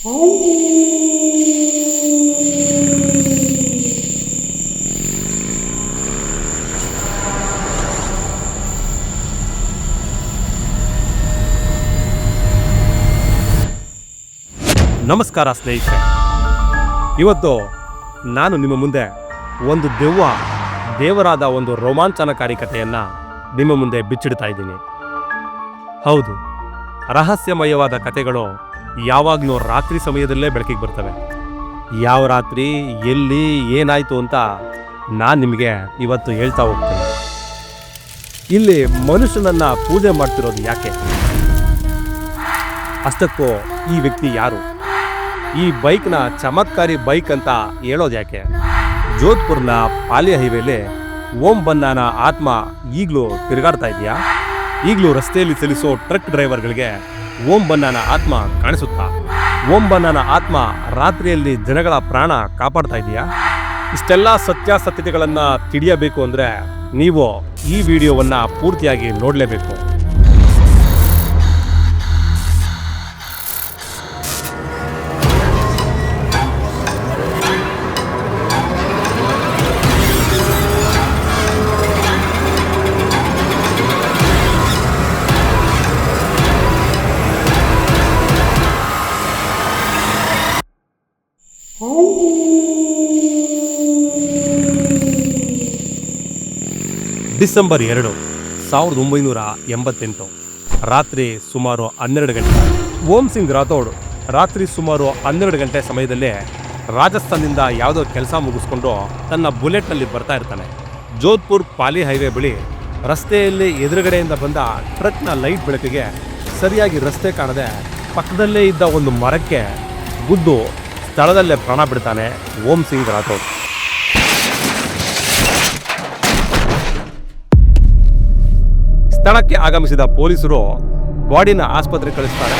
ನಮಸ್ಕಾರ ಸ್ನೇಹಿತರೆ. ಇವತ್ತು ನಾನು ನಿಮ್ಮ ಮುಂದೆ ಒಂದು ದೆವ್ವ, ದೇವರಾದ ಒಂದು ರೋಮಾಂಚನಕಾರಿ ಕಥೆಯನ್ನು ನಿಮ್ಮ ಮುಂದೆ ಬಿಚ್ಚಿಡ್ತಾ ಇದ್ದೀನಿ. ಹೌದು, ರಹಸ್ಯಮಯವಾದ ಕಥೆಗಳು ಯಾವಾಗಲೂ ರಾತ್ರಿ ಸಮಯದಲ್ಲೇ ಬೆಳಕಿಗೆ ಬರ್ತವೆ. ಯಾವ ರಾತ್ರಿ, ಎಲ್ಲಿ, ಏನಾಯಿತು ಅಂತ ನಾನು ನಿಮಗೆ ಇವತ್ತು ಹೇಳ್ತಾ ಹೋಗ್ತೀನಿ. ಇಲ್ಲಿ ಮನುಷ್ಯನನ್ನ ಪೂಜೆ ಮಾಡ್ತಿರೋದು ಯಾಕೆ? ಅಷ್ಟಕ್ಕೂ ಈ ವ್ಯಕ್ತಿ ಯಾರು? ಈ ಬೈಕ್ನ ಚಮತ್ಕಾರಿ ಬೈಕ್ ಅಂತ ಹೇಳೋದು ಯಾಕೆ? ಜೋಧ್ಪುರ್ನ ಪಾಲಿಯ ಹೈವೇಲಿ ಓಂ ಬನ್ನಾನ ಆತ್ಮ ಈಗಲೂ ತಿರುಗಾಡ್ತಾ ಇದೆಯಾ? ಈಗಲೂ ರಸ್ತೆಯಲ್ಲಿ ಚಲಿಸೋ ಟ್ರಕ್ ಡ್ರೈವರ್ಗಳಿಗೆ ಓಂ ಬನ್ನಾನ ಆತ್ಮ ಕಾಣಿಸುತ್ತಾ? ಓಂ ಬನ್ನಾನ ಆತ್ಮ ರಾತ್ರಿಯಲ್ಲಿ ಜನಗಳ ಪ್ರಾಣ ಕಾಪಾಡ್ತಾ ಇದೆಯಾ? ಇಷ್ಟೆಲ್ಲ ಸತ್ಯಾಸತ್ಯತೆಗಳನ್ನು ತಿಳಿಯಬೇಕು ಅಂದರೆ ನೀವು ಈ ವಿಡಿಯೋವನ್ನು ಪೂರ್ತಿಯಾಗಿ ನೋಡಲೇಬೇಕು. ಡಿಸೆಂಬರ್ ಎರಡು, ಸಾವಿರದ ಒಂಬೈನೂರ ಎಂಬತ್ತೆಂಟು. ರಾತ್ರಿ ಸುಮಾರು ಹನ್ನೆರಡು ಗಂಟೆ. ಓಂ ಸಿಂಗ್ ರಾಥೋಡ್ ರಾತ್ರಿ ಸುಮಾರು ಹನ್ನೆರಡು ಗಂಟೆ ಸಮಯದಲ್ಲಿ ರಾಜಸ್ಥಾನದಿಂದ ಯಾವುದೋ ಕೆಲಸ ಮುಗಿಸ್ಕೊಂಡು ತನ್ನ ಬುಲೆಟ್ನಲ್ಲಿ ಬರ್ತಾ ಇರ್ತಾನೆ. ಜೋಧ್ಪುರ್ ಪಾಲಿ ಹೈವೇ ಬಳಿ ರಸ್ತೆಯಲ್ಲಿ ಎದುರುಗಡೆಯಿಂದ ಬಂದ ಟ್ರಕ್ನ ಲೈಟ್ ಬೆಳಕಿಗೆ ಸರಿಯಾಗಿ ರಸ್ತೆ ಕಾಣದೆ ಪಕ್ಕದಲ್ಲೇ ಇದ್ದ ಒಂದು ಮರಕ್ಕೆ ಗುದ್ದು ಸ್ಥಳದಲ್ಲೇ ಪ್ರಾಣ ಬಿಡ್ತಾನೆ ಓಂ ಸಿಂಗ್ ರಾಥೋಡ್. ಸ್ಥಳಕ್ಕೆ ಆಗಮಿಸಿದ ಪೊಲೀಸರು ಬಾಡಿನ ಆಸ್ಪತ್ರೆಗೆ ಕಳಿಸ್ತಾರೆ.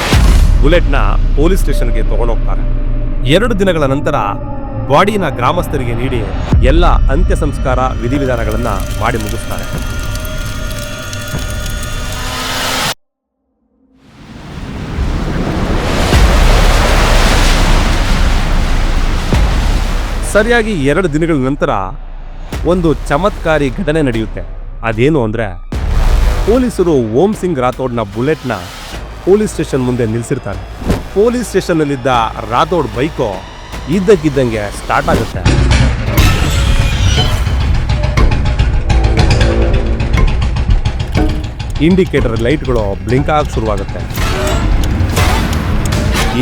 ಬುಲೆಟ್ನ ಪೊಲೀಸ್ ಸ್ಟೇಷನ್ಗೆ ತಗೊಂಡೋಗ್ತಾರೆ. ಎರಡು ದಿನಗಳ ನಂತರ ಬಾಡಿನ ಗ್ರಾಮಸ್ಥರಿಗೆ ನೀಡಿ ಎಲ್ಲ ಅಂತ್ಯ ಸಂಸ್ಕಾರ ವಿಧಿವಿಧಾನಗಳನ್ನು ಮಾಡಿ ಮುಗಿಸ್ತಾರೆ. ಸರಿಯಾಗಿ ಎರಡು ದಿನಗಳ ನಂತರ ಒಂದು ಚಮತ್ಕಾರಿ ಘಟನೆ ನಡೆಯುತ್ತೆ. ಅದೇನು ಅಂದರೆ ಪೊಲೀಸರು ಓಂ ಸಿಂಗ್ ರಾಥೋಡ್ನ ಬುಲೆಟ್ನ ಪೊಲೀಸ್ ಸ್ಟೇಷನ್ ಮುಂದೆ ನಿಲ್ಲಿಸಿರ್ತಾರೆ ಪೊಲೀಸ್ ಸ್ಟೇಷನ್ನಲ್ಲಿದ್ದ ರಾಥೋಡ್ ಬೈಕು ಇದ್ದಕ್ಕಿದ್ದಂಗೆ ಸ್ಟಾರ್ಟ್ ಆಗುತ್ತೆ. ಇಂಡಿಕೇಟರ್ ಲೈಟ್ಗಳು ಬ್ಲಿಂಕ್ ಆಗಕ್ಕೆ ಶುರುವಾಗುತ್ತೆ.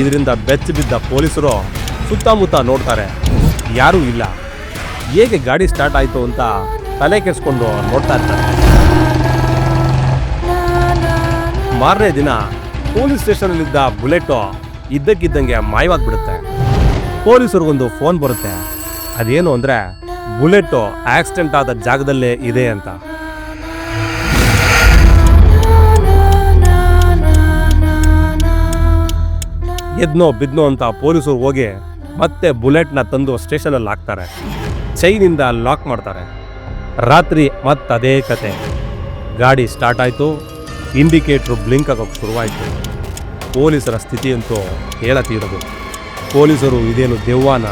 ಇದರಿಂದ ಬೆಚ್ಚ ಬಿದ್ದ ಪೊಲೀಸರು ಸುತ್ತಮುತ್ತ ನೋಡ್ತಾರೆ, ಯಾರೂ ಇಲ್ಲ. ಹೇಗೆ ಗಾಡಿ ಸ್ಟಾರ್ಟ್ ಆಯಿತು ಅಂತ ತಲೆ ಕೆಡಿಸ್ಕೊಂಡು ನೋಡ್ತಾ ಇರ್ತಾರೆ. ಮಾರನೇ ದಿನ ಪೊಲೀಸ್ ಸ್ಟೇಷನಲ್ಲಿದ್ದ ಬುಲೆಟ್ ಇದ್ದಕ್ಕಿದ್ದಂಗೆ ಮಾಯವಾಗ್ಬಿಡುತ್ತೆ. ಪೊಲೀಸರಿಗೊಂದು ಫೋನ್ ಬರುತ್ತೆ. ಅದೇನು ಅಂದರೆ, ಬುಲೆಟು ಆಕ್ಸಿಡೆಂಟ್ ಆದ ಜಾಗದಲ್ಲೇ ಇದೆ ಅಂತ. ಎದ್ನೋ ಬಿದ್ನೋ ಅಂತ ಪೊಲೀಸರು ಹೋಗಿ ಮತ್ತೆ ಬುಲೆಟ್ನ ತಂದು ಸ್ಟೇಷನಲ್ಲಿ ಹಾಕ್ತಾರೆ. ಚೈನಿಂದ ಲಾಕ್ ಮಾಡ್ತಾರೆ. ರಾತ್ರಿ ಮತ್ತದೇ ಕತೆ. ಗಾಡಿ ಸ್ಟಾರ್ಟ್ ಆಯಿತು. ಇಂಡಿಕೇಟ್ರು ಬ್ಲಿಂಕ್ ಆಗೋಕ್ಕೆ ಶುರುವಾಯಿತು. ಪೊಲೀಸರ ಸ್ಥಿತಿಯಂತೂ ಹೇಳತೀರದು. ಪೊಲೀಸರು ಇದೇನು ದೆವ್ವಾನ?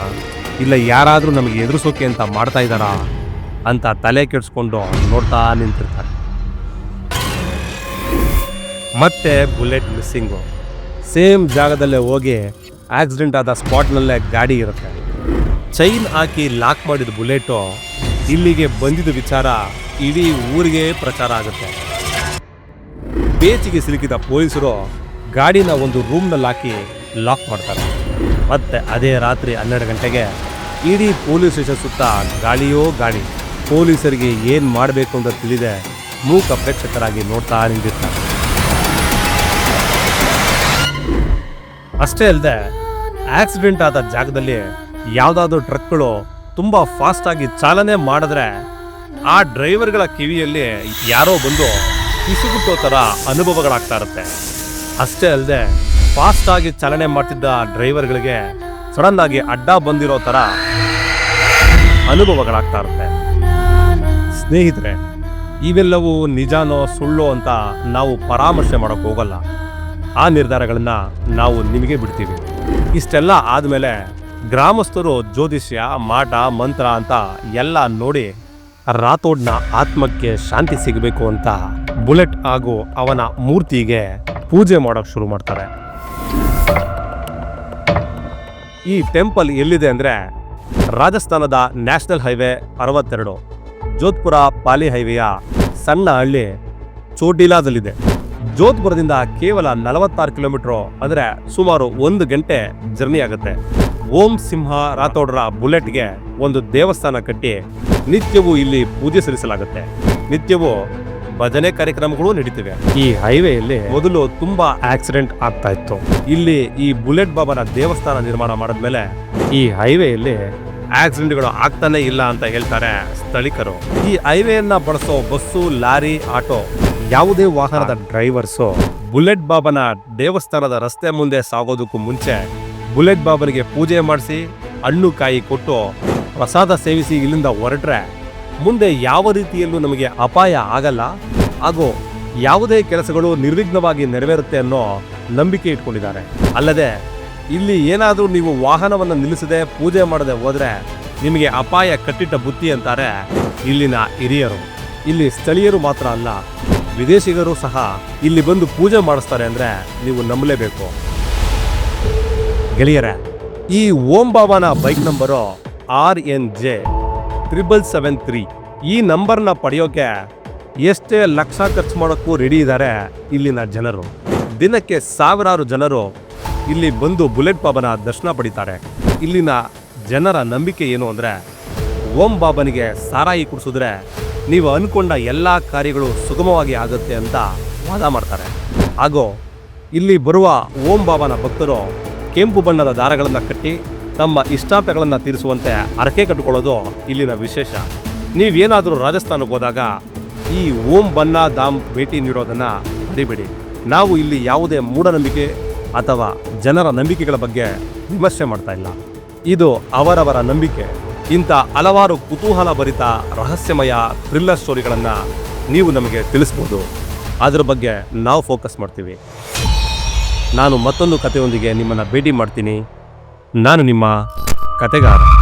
ಇಲ್ಲ ಯಾರಾದರೂ ನಮಗೆ ಎದುರಿಸೋಕೆ ಅಂತ ಮಾಡ್ತಾ ಇದ್ದಾರಾ? ಅಂತ ತಲೆ ಕೆಡಿಸ್ಕೊಂಡು ನೋಡ್ತಾ ನಿಂತಿರ್ತಾರೆ. ಮತ್ತೆ ಬುಲೆಟ್ ಮಿಸ್ಸಿಂಗು. ಸೇಮ್ ಜಾಗದಲ್ಲೇ ಹೋಗಿ ಆಕ್ಸಿಡೆಂಟ್ ಆದ ಸ್ಪಾಟ್ನಲ್ಲೇ ಗಾಡಿ ಇರುತ್ತೆ. ಚೈನ್ ಹಾಕಿ ಲಾಕ್ ಮಾಡಿದ ಬುಲೆಟು ಇಲ್ಲಿಗೆ ಬಂದಿದ್ದ ವಿಚಾರ ಇಡೀ ಊರಿಗೆ ಪ್ರಚಾರ ಆಗುತ್ತೆ. ಬೇಚಿಗೆ ಸಿಲುಕಿದ ಪೊಲೀಸರು ಗಾಡಿನ ಒಂದು ರೂಮ್ನಲ್ಲಿ ಹಾಕಿ ಲಾಕ್ ಮಾಡ್ತಾರೆ. ಮತ್ತೆ ಅದೇ ರಾತ್ರಿ ಹನ್ನೆರಡು ಗಂಟೆಗೆ ಇಡೀ ಪೊಲೀಸ್ ಸ್ಟೇಷನ್ ಸುತ್ತ ಗಾಳಿಯೋ ಗಾಳಿ, ಪೊಲೀಸರಿಗೆ ಏನು ಮಾಡಬೇಕು ಅಂತ ತಿಳಿದೆ ಮೂಕ ಪ್ರೇಕ್ಷಕರಾಗಿ ನೋಡ್ತಾ ನಿಂತಿರ್ತಾರೆ. ಅಷ್ಟೇ ಅಲ್ಲದೆ ಆಕ್ಸಿಡೆಂಟ್ ಆದ ಜಾಗದಲ್ಲಿ ಯಾವುದಾದ್ರೂ ಟ್ರಕ್ಗಳು ತುಂಬ ಫಾಸ್ಟಾಗಿ ಚಾಲನೆ ಮಾಡಿದ್ರೆ ಆ ಡ್ರೈವರ್ಗಳ ಕಿವಿಯಲ್ಲಿ ಯಾರೋ ಬಂದು ಕಿಸುಗುಟ್ಟೋ ಥರ ಅನುಭವಗಳಾಗ್ತಾ ಇರುತ್ತೆ. ಅಷ್ಟೇ ಅಲ್ಲದೆ ಫಾಸ್ಟಾಗಿ ಚಾಲನೆ ಮಾಡ್ತಿದ್ದ ಡ್ರೈವರ್ಗಳಿಗೆ ಸಡನ್ ಆಗಿ ಅಡ್ಡ ಬಂದಿರೋ ಥರ ಅನುಭವಗಳಾಗ್ತಾ ಇರುತ್ತೆ. ಸ್ನೇಹಿತರೆ, ಇವೆಲ್ಲವೂ ನಿಜಾನೋ ಸುಳ್ಳು ಅಂತ ನಾವು ಪರಾಮರ್ಶೆ ಮಾಡೋಕೆ ಹೋಗಲ್ಲ. ಆ ನಿರ್ಧಾರಗಳನ್ನು ನಾವು ನಿಮಗೆ ಬಿಡ್ತೀವಿ. ಇಷ್ಟೆಲ್ಲ ಆದಮೇಲೆ ಗ್ರಾಮಸ್ಥರು ಜ್ಯೋತಿಷ್ಯ, ಮಾಟ, ಮಂತ್ರ ಅಂತ ಎಲ್ಲ ನೋಡಿ ರಾಥೋಡ್ನ ಆತ್ಮಕ್ಕೆ ಶಾಂತಿ ಸಿಗಬೇಕು ಅಂತ ಬುಲೆಟ್ ಹಾಗೂ ಅವನ ಮೂರ್ತಿಗೆ ಪೂಜೆ ಮಾಡೋಕೆ ಶುರು ಮಾಡ್ತಾರೆ. ಈ ಟೆಂಪಲ್ ಎಲ್ಲಿದೆ ಅಂದರೆ ರಾಜಸ್ಥಾನದ ನ್ಯಾಷನಲ್ ಹೈವೇ ಅರವತ್ತೆರಡು, ಜೋಧ್ಪುರ ಪಾಲಿ ಹೈವೇಯ ಸಣ್ಣ ಹಳ್ಳಿ ಚೋಟಿಲಾದಲ್ಲಿದೆ. ಜೋಧ್ಪುರದಿಂದ ಕೇವಲ ನಲವತ್ತಾರು ಕಿಲೋಮೀಟರ್ ಅಂದರೆ ಸುಮಾರು ಒಂದು ಗಂಟೆ ಜರ್ನಿ ಆಗುತ್ತೆ. ಓಂ ಸಿಂಹ ರಾಥೋಡ್ರ ಬುಲೆಟ್ಗೆ ಒಂದು ದೇವಸ್ಥಾನ ಕಟ್ಟಿ ನಿತ್ಯವೂ ಇಲ್ಲಿ ಪೂಜೆ ಸಲ್ಲಿಸಲಾಗುತ್ತೆ. ನಿತ್ಯವೂ ಭಜನೆ ಕಾರ್ಯಕ್ರಮಗಳು ನಡೀತಿವೆ. ಈ ಹೈವೇಯಲ್ಲಿ ಮೊದಲು ತುಂಬಾ ಆಕ್ಸಿಡೆಂಟ್ ಆಗ್ತಾ ಇತ್ತು. ಇಲ್ಲಿ ಈ ಬುಲೆಟ್ ಬಾಬಾನ ದೇವಸ್ಥಾನ ನಿರ್ಮಾಣ ಮಾಡಿದ್ಮೇಲೆ ಈ ಹೈವೇಯಲ್ಲಿ ಆಕ್ಸಿಡೆಂಟ್ಗಳು ಆಗ್ತಾನೆ ಇಲ್ಲ ಅಂತ ಹೇಳ್ತಾರೆ ಸ್ಥಳೀಕರು. ಈ ಹೈವೇಯನ್ನ ಬಳಸೋ ಬಸ್ಸು ಲಾರಿ ಆಟೋ ಯಾವುದೇ ವಾಹನದ ಡ್ರೈವರ್ಸು ಬುಲೆಟ್ ಬಾಬನ ದೇವಸ್ಥಾನದ ರಸ್ತೆ ಮುಂದೆ ಸಾಗೋದಕ್ಕೂ ಮುಂಚೆ ಬುಲೆಟ್ ಬಾಬನಿಗೆ ಪೂಜೆ ಮಾಡಿಸಿ ಹಣ್ಣು ಕಾಯಿ ಕೊಟ್ಟು ಪ್ರಸಾದ ಸೇವಿಸಿ ಇಲ್ಲಿಂದ ಹೊರಟ್ರೆ ಮುಂದೆ ಯಾವ ರೀತಿಯಲ್ಲೂ ನಮಗೆ ಅಪಾಯ ಆಗಲ್ಲ. ಹಾಗೂ ಯಾವುದೇ ಕೆಲಸಗಳು ನಿರ್ವಿಘ್ನವಾಗಿ ನೆರವೇರುತ್ತೆ ಅನ್ನೋ ನಂಬಿಕೆ ಇಟ್ಕೊಂಡಿದ್ದಾರೆ. ಅಲ್ಲದೆ, ಇಲ್ಲಿ ಏನಾದರೂ ನೀವು ವಾಹನವನ್ನು ನಿಲ್ಲಿಸದೆ ಪೂಜೆ ಮಾಡದೆ ಹೋದರೆ ನಿಮಗೆ ಅಪಾಯ ಕಟ್ಟಿಟ್ಟ ಬುತ್ತಿ ಅಂತಾರೆ ಇಲ್ಲಿನ ಹಿರಿಯರು. ಇಲ್ಲಿ ಸ್ಥಳೀಯರು ಮಾತ್ರ ಅಲ್ಲ, ವಿದೇಶಿಗರು ಸಹ ಇಲ್ಲಿ ಬಂದು ಪೂಜೆ ಮಾಡಿಸ್ತಾರೆ ಅಂದರೆ ನೀವು ನಂಬಲೇಬೇಕು. ಗೆಳೆಯರೇ, ಈ Om ಬಾಬಾನ bike number R N J. Triple seven three ಈ ನಂಬರ್ನ ಪಡೆಯೋಕೆ ಎಷ್ಟೇ ಲಕ್ಷ ಖರ್ಚು ಮಾಡೋಕ್ಕೂ ರೆಡಿ ಇದ್ದಾರೆ ಇಲ್ಲಿನ ಜನರು. ದಿನಕ್ಕೆ ಸಾವಿರಾರು ಜನರು ಇಲ್ಲಿ ಬಂದು ಬುಲೆಟ್ ಬಾಬನ ದರ್ಶನ ಪಡಿತಾರೆ. ಇಲ್ಲಿನ ಜನರ ನಂಬಿಕೆ ಏನು ಅಂದರೆ, ಓಂ ಬಾಬನಿಗೆ ಸಾರಾಯಿ ಕುಡಿಸಿದ್ರೆ ನೀವು ಅಂದ್ಕೊಂಡ ಎಲ್ಲ ಕಾರ್ಯಗಳು ಸುಗಮವಾಗಿ ಆಗುತ್ತೆ ಅಂತ ವಾದ ಮಾಡ್ತಾರೆ. ಹಾಗೂ ಇಲ್ಲಿ ಬರುವ ಓಂ ಬಾಬನ ಭಕ್ತರು ಕೆಂಪು ಬಣ್ಣದ ದಾರಗಳನ್ನು ಕಟ್ಟಿ ತಮ್ಮ ಇಷ್ಟಾಪೆಗಳನ್ನು ತೀರಿಸುವಂತೆ ಹರಕೆ ಕಟ್ಟಿಕೊಳ್ಳೋದು ಇಲ್ಲಿನ ವಿಶೇಷ. ನೀವೇನಾದರೂ ರಾಜಸ್ಥಾನಕ್ಕೆ ಹೋದಾಗ ಈ ಓಂ ಬನ್ನ ಧಾಮ್ ಭೇಟಿ ನೀಡೋದನ್ನು ಮರಿಬೇಡಿ. ನಾವು ಇಲ್ಲಿ ಯಾವುದೇ ಮೂಢನಂಬಿಕೆ ಅಥವಾ ಜನರ ನಂಬಿಕೆಗಳ ಬಗ್ಗೆ ವಿಮರ್ಶೆ ಮಾಡ್ತಾ ಇಲ್ಲ. ಇದು ಅವರವರ ನಂಬಿಕೆ. ಇಂಥ ಹಲವಾರು ಕುತೂಹಲ ಭರಿತ ರಹಸ್ಯಮಯ ಥ್ರಿಲ್ಲರ್ ಸ್ಟೋರಿಗಳನ್ನು ನೀವು ನಮಗೆ ತಿಳಿಸ್ಬೋದು. ಅದರ ಬಗ್ಗೆ ನಾವು ಫೋಕಸ್ ಮಾಡ್ತೀವಿ. ನಾನು ಮತ್ತೊಂದು ಕಥೆಯೊಂದಿಗೆ ನಿಮ್ಮನ್ನು ಭೇಟಿ ಮಾಡ್ತೀನಿ. ನಾನು ನಿಮ್ಮ ಕತೆಗಾರ.